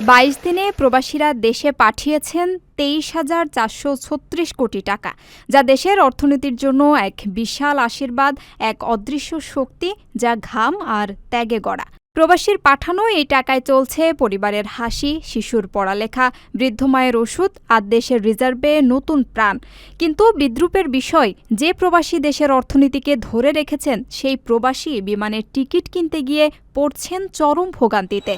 বাইশ দিনে প্রবাসীরা দেশে পাঠিয়েছেন তেইশ হাজার চারশো ছত্রিশ কোটি টাকা, যা দেশের অর্থনীতির জন্য এক বিশাল আশীর্বাদ, এক অদৃশ্য শক্তি, যা ঘাম আর ত্যাগে গড়া। প্রবাসীর পাঠানো এই টাকায় চলছে পরিবারের হাসি, শিশুর পড়ালেখা, বৃদ্ধ মায়ের ওষুধ আর দেশের রিজার্ভে নতুন প্রাণ। কিন্তু বিদ্রুপের বিষয়, যে প্রবাসী দেশের অর্থনীতিকে ধরে রেখেছেন, সেই প্রবাসী বিমানের টিকিট কিনতে গিয়ে পড়ছেন চরম ভোগান্তিতে।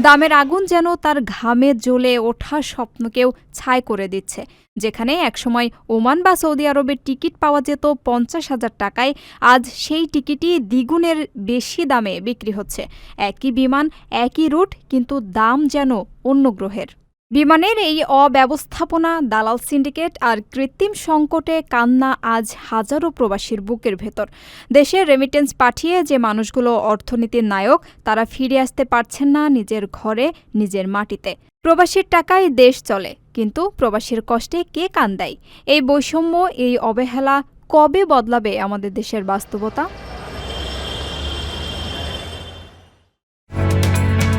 দামের আগুন যেন তার ঘামে জ্বলে ওঠা স্বপ্নকেও ছাই করে দিচ্ছে। যেখানে একসময় ওমান বা সৌদি আরবের টিকিট পাওয়া যেত পঞ্চাশ হাজার টাকায়, আজ সেই টিকিটই দ্বিগুণের বেশি দামে বিক্রি হচ্ছে। একই বিমান, একই রুট, কিন্তু দাম যেন অন্য গ্রহের। বিমানের এই অব্যবস্থাপনা দালাল সিন্ডিকেট আর কৃত্রিম সংকটে কান্না আজ হাজারো প্রবাসীর বুকের ভেতর। দেশের রেমিটেন্স পাঠিয়ে যে মানুষগুলো অর্থনীতির নায়ক, তারা ফিরে আসতে পারছেন না নিজের ঘরে, নিজের মাটিতে। প্রবাসীর টাকায় দেশ চলে, কিন্তু প্রবাসীর কষ্টে কে কান দেয়? এই বৈষম্য, এই অবহেলা কবে বদলাবে আমাদের দেশের বাস্তবতা?